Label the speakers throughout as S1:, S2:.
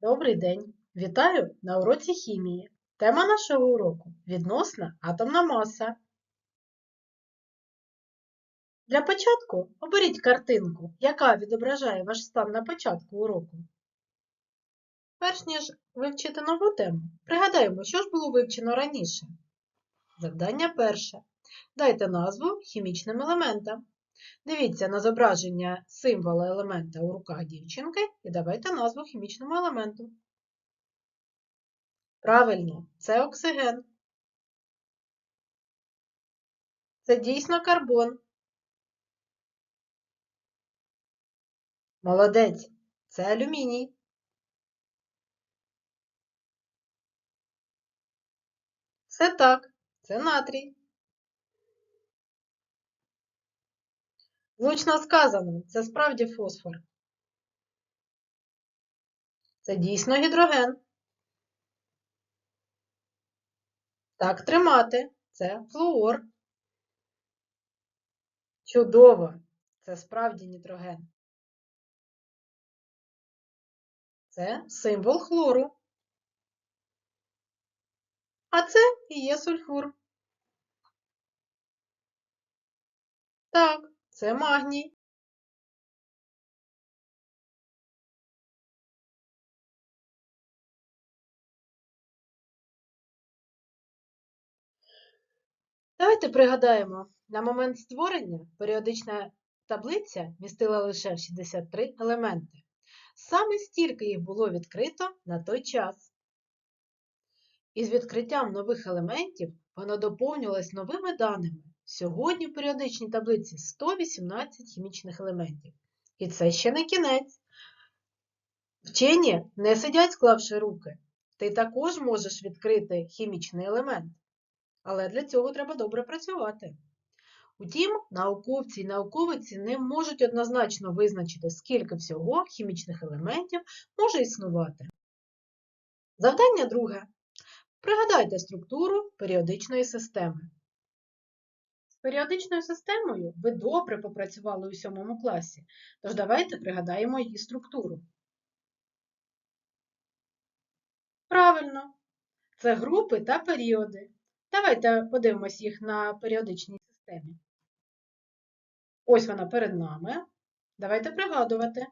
S1: Добрий день! Вітаю на уроці хімії. Тема нашого уроку відносна атомна маса. Для початку оберіть картинку, яка відображає ваш стан на початку уроку. Перш ніж вивчити нову тему, пригадаємо, що ж було вивчено раніше. Завдання перше. Дайте назву хімічним елементам. Дивіться на зображення символа елемента у руках дівчинки і давайте назву хімічному елементу. Правильно, це оксиген. Це дійсно карбон. Молодець, це алюміній. Все так, це натрій. Влучно сказано, це справді фосфор. Це дійсно гідроген. Так тримати. Це флуор. Чудово. Це справді нітроген. Це символ хлору. А це і є сульфур. Так, це магній. Давайте пригадаємо, на момент створення періодична таблиця містила лише 63 елементи. Саме стільки їх було відкрито на той час. Із відкриттям нових елементів вона доповнювалась новими даними. Сьогодні в періодичній таблиці 118 хімічних елементів. І це ще не кінець. Вчені не сидять, склавши руки. Ти також можеш відкрити хімічний елемент. Але для цього треба добре працювати. Утім, науковці і науковиці не можуть однозначно визначити, скільки всього хімічних елементів може існувати. Завдання друге. Пригадайте структуру періодичної системи. Періодичною системою ви добре попрацювали у 7 класі, тож давайте пригадаємо її структуру. Правильно, це групи та періоди. Давайте подивимось їх на періодичній системі. Ось вона перед нами. Давайте пригадувати.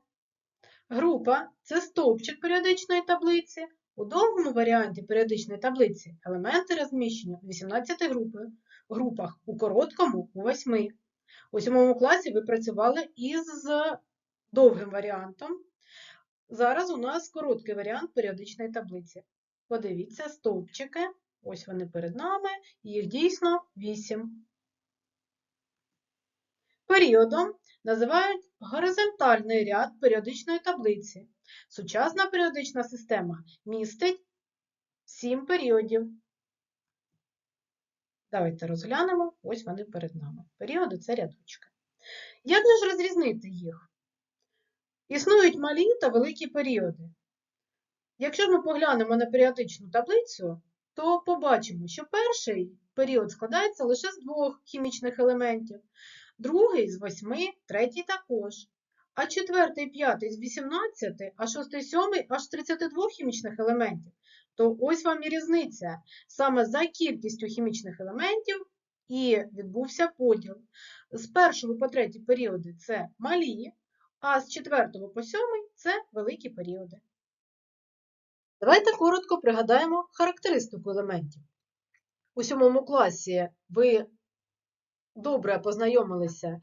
S1: Група це стовпчик періодичної таблиці. У довгому варіанті періодичної таблиці елементи розміщені у 18 групи, групах, у короткому у 8. У 7 класі ви працювали із довгим варіантом. Зараз у нас короткий варіант періодичної таблиці. Подивіться, стовпчики. Ось вони перед нами, їх дійсно 8. Періодом називають горизонтальний ряд періодичної таблиці. Сучасна періодична система містить 7 періодів. Давайте розглянемо, ось вони перед нами. Періоди це рядочки. Як же ж розрізнити їх? Існують малі та великі періоди. Якщо ми поглянемо на періодичну таблицю, то побачимо, що перший період складається лише з двох хімічних елементів, другий з восьми, третій також. А четвертий, п'ятий з 18, а шостий, сьомий аж з 32 хімічних елементів. То ось вам і різниця. Саме за кількістю хімічних елементів і відбувся поділ. З першого по третій періоди це малі, а з четвертого по сьомий це великі періоди. Давайте коротко пригадаємо характеристику елементів. У сьомому класі ви добре познайомилися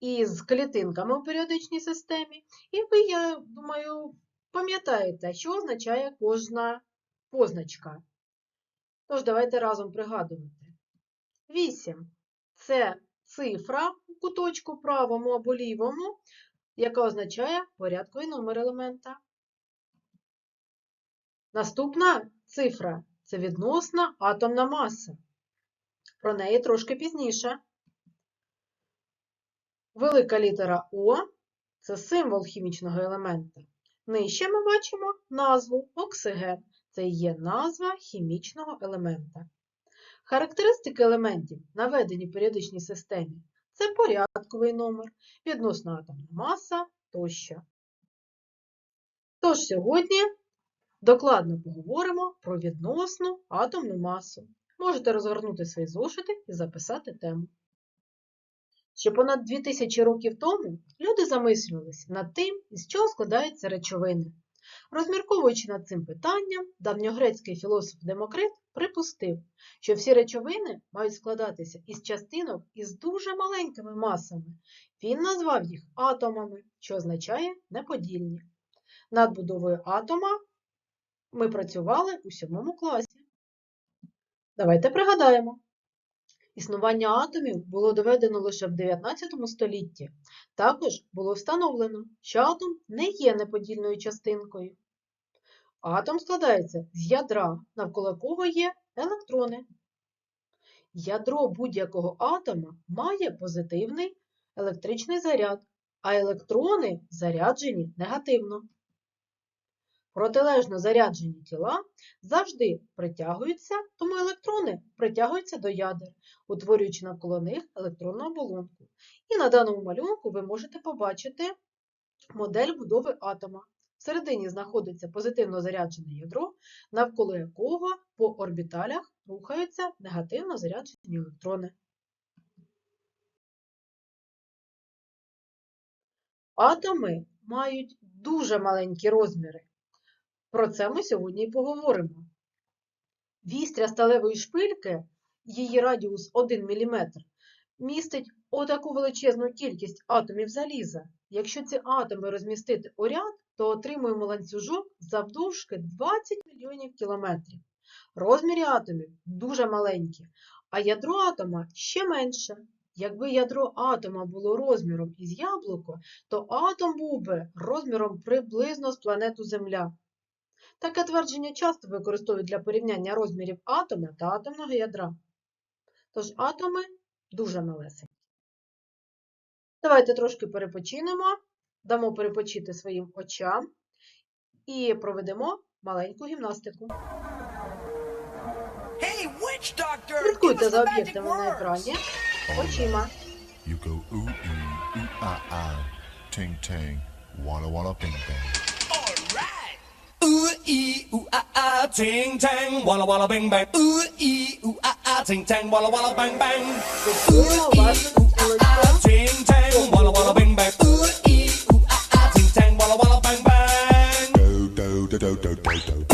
S1: із клітинками у періодичній системі, і ви, я думаю, пам'ятаєте, що означає кожна позначка. Тож, давайте разом пригадувати. 8 це цифра у куточку правому або лівому, яка означає порядковий номер елемента. Наступна цифра це відносна атомна маса. Про неї трошки пізніше. Велика літера О це символ хімічного елемента. Нижче ми бачимо назву оксиген. Це є назва хімічного елемента. Характеристики елементів, наведені в періодичній системі, це порядковий номер, відносна атомна маса тощо. Тож сьогодні Докладно поговоримо про відносну атомну масу. Можете розгорнути свої зошити і записати тему. Ще понад 2000 років тому люди замислювалися над тим, із чого складаються речовини. Розмірковуючи над цим питанням, давньогрецький філософ Демокрит припустив, що всі речовини мають складатися із частинок із дуже маленькими масами. Він назвав їх атомами, що означає неподільні. Над будовою атома ми працювали у сьомому класі. Давайте пригадаємо. Існування атомів було доведено лише в 19 столітті. Також було встановлено, що атом не є неподільною частинкою. Атом складається з ядра, навколо якого є електрони. Ядро будь-якого атома має позитивний електричний заряд, а електрони заряджені негативно. Протилежно заряджені тіла завжди притягуються, тому електрони притягуються до ядер, утворюючи навколо них електронну оболонку. І на даному малюнку ви можете побачити модель будови атома. Всередині знаходиться позитивно заряджене ядро, навколо якого по орбіталях рухаються негативно заряджені електрони. Атоми мають дуже маленькі розміри. Про це ми сьогодні і поговоримо. Вістря сталевої шпильки, її радіус 1 мм, містить отаку величезну кількість атомів заліза. Якщо ці атоми розмістити у ряд, то отримуємо ланцюжок завдовжки 20 мільйонів кілометрів. Розміри атомів дуже маленькі, а ядро атома ще менше. Якби ядро атома було розміром із яблуко, то атом був би розміром приблизно з планету Земля. Таке твердження часто використовують для порівняння розмірів атома та атомного ядра. Тож атоми дуже малесенькі. Давайте трошки перепочинемо, дамо перепочити своїм очам і проведемо маленьку гімнастику.
S2: Hey,
S1: Слідкуйте
S2: us
S1: за об'єктами на екрані очима.
S3: You go ooh ee, ooh ah ah, ting ting, walla walla bing bang.
S2: ee ooh ah ah ting tang walla walla bang bang ooh ee ooh ah ah ting tang walla walla bang bang ooh ee ooh ah ah ting tang walla walla bang bang ooh ee ooh ah ah ting tang walla walla bang bang do do do
S3: do do do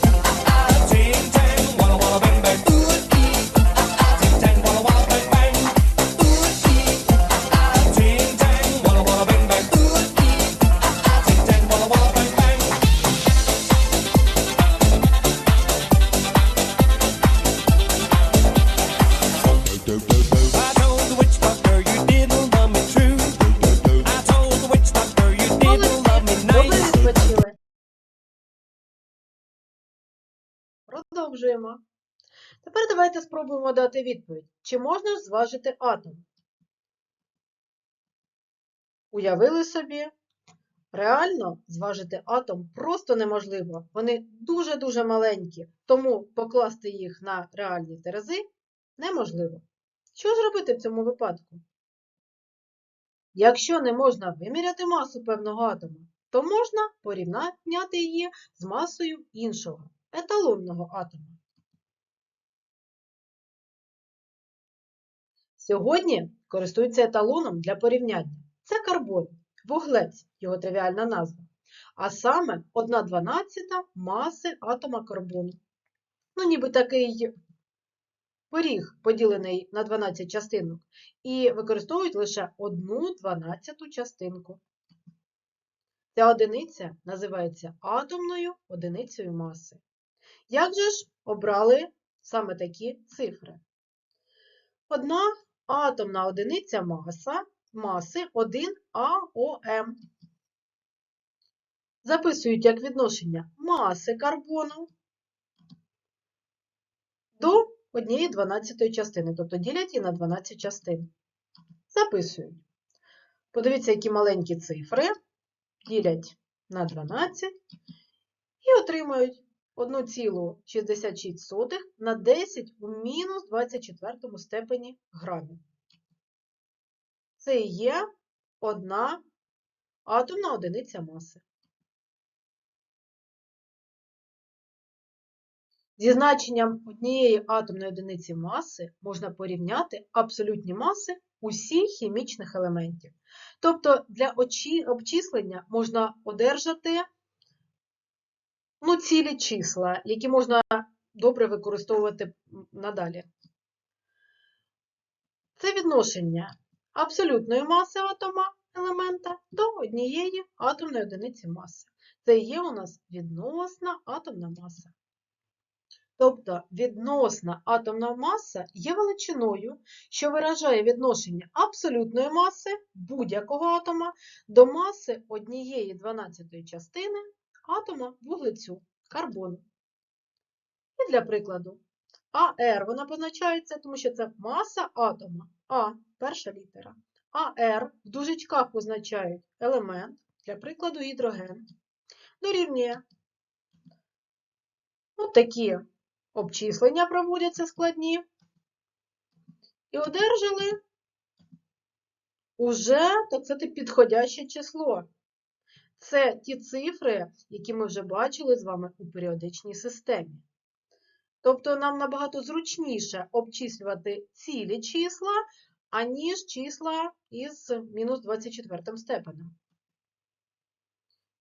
S1: Продовжуємо. Тепер давайте спробуємо дати відповідь. Чи можна зважити атом? Уявили собі? Реально зважити атом просто неможливо. Вони дуже-дуже маленькі, тому покласти їх на реальні терези неможливо. Що ж робити в цьому випадку? Якщо не можна виміряти масу певного атома, то можна порівняти її з масою іншого, еталонного атома. Сьогодні користуються еталоном для порівняння. Це карбон, вуглець, його тривіальна назва, а саме 1 дванадцята маси атома карбону. Ну, ніби такий пиріг, поділений на 12 частинок, і використовують лише 1 дванадцяту частинку. Ця одиниця називається атомною одиницею маси. Як же ж обрали саме такі цифри? Одна атомна одиниця маса, маси 1 АОМ. Записують як відношення маси карбону до однієї 12 частини, тобто ділять її на 12 частин. Записують. Подивіться, які маленькі цифри ділять на 12 і отримають 1,66 на 10 у мінус 24 степені грамів. Це є одна атомна одиниця маси. Зі значенням однієї атомної одиниці маси можна порівняти абсолютні маси усіх хімічних елементів. Тобто для обчислення можна одержати ну, цілі числа, які можна добре використовувати надалі. Це відношення абсолютної маси атома елемента до однієї атомної одиниці маси. Це є у нас відносна атомна маса. Тобто відносна атомна маса є величиною, що виражає відношення абсолютної маси будь-якого атома до маси однієї 12 частини атома вуглецю карбону. І для прикладу, АР вона позначається, тому що це маса атома. А перша літера. АР в дужечках позначають елемент, для прикладу гідроген, дорівнює. От такі обчислення проводяться складні. І одержали уже, так сказати, підходяще число. Це ті цифри, які ми вже бачили з вами у періодичній системі. Тобто нам набагато зручніше обчислювати цілі числа, аніж числа із мінус 24 степенем.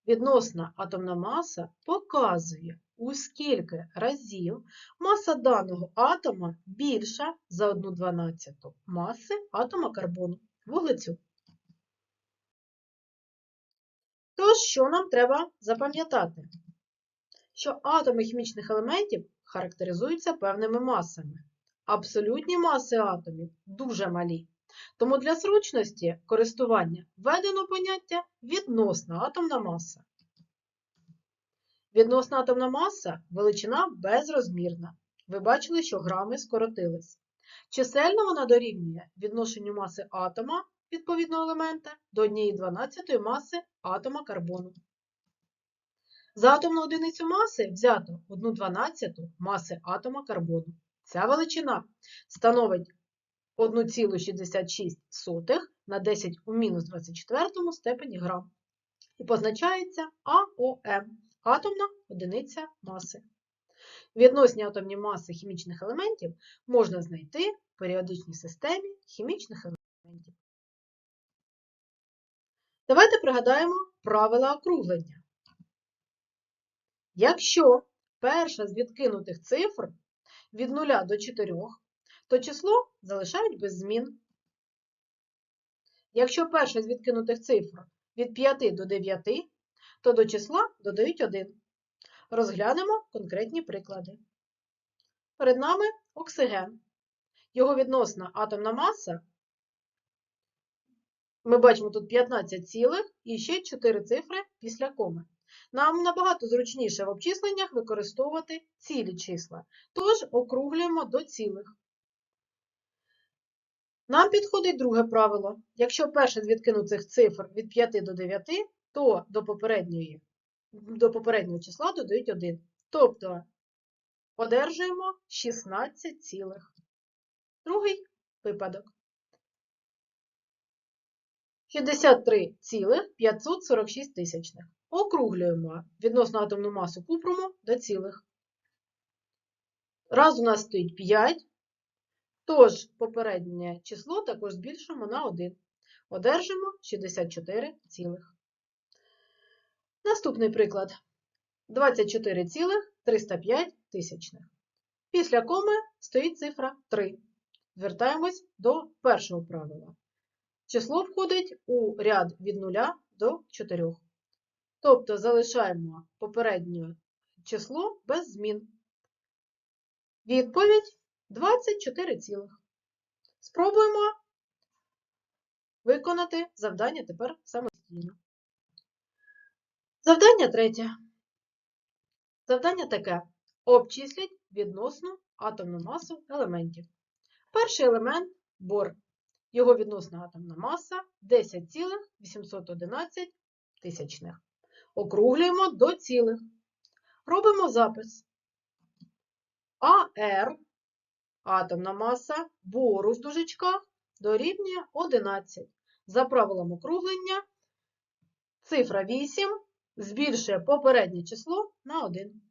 S1: Відносна атомна маса показує, у скільки разів маса даного атома більша за 1 дванадцяту маси атома карбону, вуглецю. Тож, що нам треба запам'ятати? Що атоми хімічних елементів характеризуються певними масами. Абсолютні маси атомів дуже малі. Тому для зручності користування введено поняття відносна атомна маса. Відносна атомна маса – величина безрозмірна. Ви бачили, що грами скоротились. Чисельно вона дорівнює відношенню маси атома відповідного елемента до 1,12 маси атома карбону. За атомну одиницю маси взято 1,12 маси атома карбону. Ця величина становить 1,66 на 10 у мінус 24 степені грам і позначається АОМ – атомна одиниця маси. Відносні атомні маси хімічних елементів можна знайти в періодичній системі хімічних елементів. Давайте пригадаємо правила округлення. Якщо перша з відкинутих цифр від 0 до 4, то число залишають без змін. Якщо перша з відкинутих цифр від 5 до 9, то до числа додають 1. Розглянемо конкретні приклади. Перед нами оксиген. Його відносна атомна маса. Ми бачимо тут 15 цілих і ще 4 цифри після коми. Нам набагато зручніше в обчисленнях використовувати цілі числа, тож округлюємо до цілих. Нам підходить друге правило. Якщо перше з відкинутих цифр від 5 до 9, то до, попередньої, до попереднього числа додають 1. Тобто одержуємо 16 цілих. Другий випадок. 63,546 тисячних. Округлюємо відносно атомну масу купруму до цілих. Раз у нас стоїть 5, тож попереднє число також збільшуємо на 1. Одержимо 64 цілих. Наступний приклад. 24,305 тисячних. Після коми стоїть цифра 3. Звертаємось до першого правила. Число входить у ряд від 0 до 4. Тобто залишаємо попереднє число без змін. Відповідь 24 цілих. Спробуємо виконати завдання тепер самостійно. Завдання третє. Завдання таке. Обчисліть відносну атомну масу елементів. Перший елемент бор. Його відносна атомна маса 10,811 тисячних. Округлюємо до цілих. Робимо запис. АР атомна маса бору в дужечках дорівнює 11. За правилом округлення цифра 8 збільшує попереднє число на 1.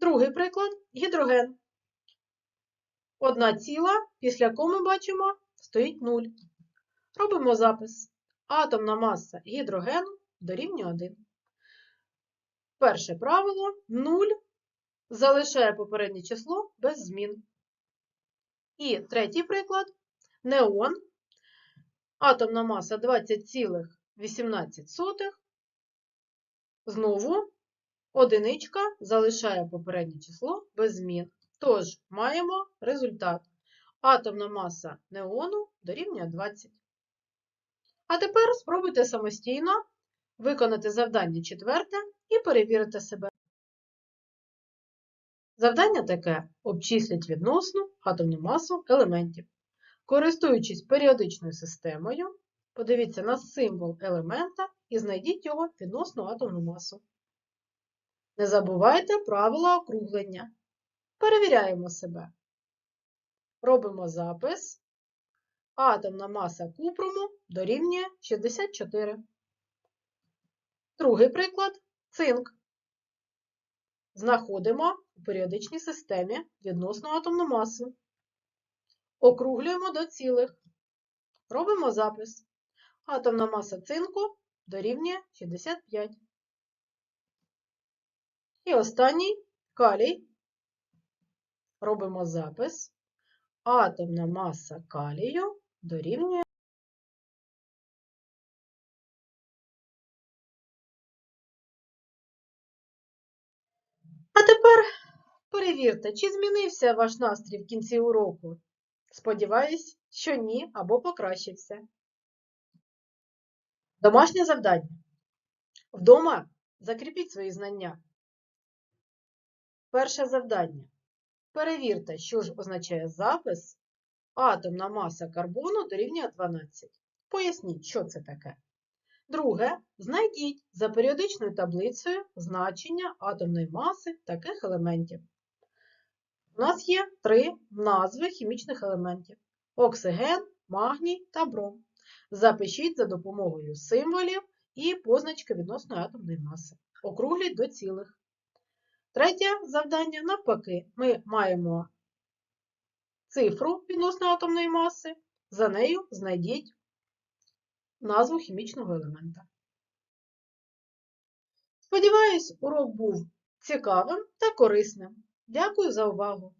S1: Другий приклад гідроген. Одна ціла, після коми бачимо, стоїть 0. Робимо запис. Атомна маса гідрогену дорівнює 1. Перше правило 0 залишає попереднє число без змін. І третій приклад неон. Атомна маса 20,18. Знову одиничка залишає попереднє число без змін. Тож маємо результат. Атомна маса неону дорівнює 20. А тепер спробуйте самостійно виконати завдання четверте і перевірити себе. Завдання таке: обчисліть відносну атомну масу елементів. Користуючись періодичною системою, подивіться на символ елемента і знайдіть його відносну атомну масу. Не забувайте правила округлення. Перевіряємо себе. Робимо запис. Атомна маса купруму дорівнює 64. Другий приклад цинк. Знаходимо у періодичній системі відносну атомну масу. Округлюємо до цілих. Робимо запис. Атомна маса цинку дорівнює 65. І останній калій. Робимо запис. Атомна маса калію дорівнює. А тепер перевірте, чи змінився ваш настрій в кінці уроку. Сподіваюсь, що ні або покращився. Домашнє завдання. Вдома закріпіть свої знання. Перше завдання. Перевірте, що ж означає запис атомна маса карбону дорівнює 12. Поясніть, що це таке. Друге, знайдіть за періодичною таблицею значення атомної маси таких елементів. У нас є три назви хімічних елементів: оксиген, магній та бром. Запишіть за допомогою символів і позначки відносної атомної маси. Округліть до цілих. Третє завдання навпаки. Ми маємо цифру відносно атомної маси, за нею знайдіть назву хімічного елемента. Сподіваюсь, урок був цікавим та корисним. Дякую за увагу!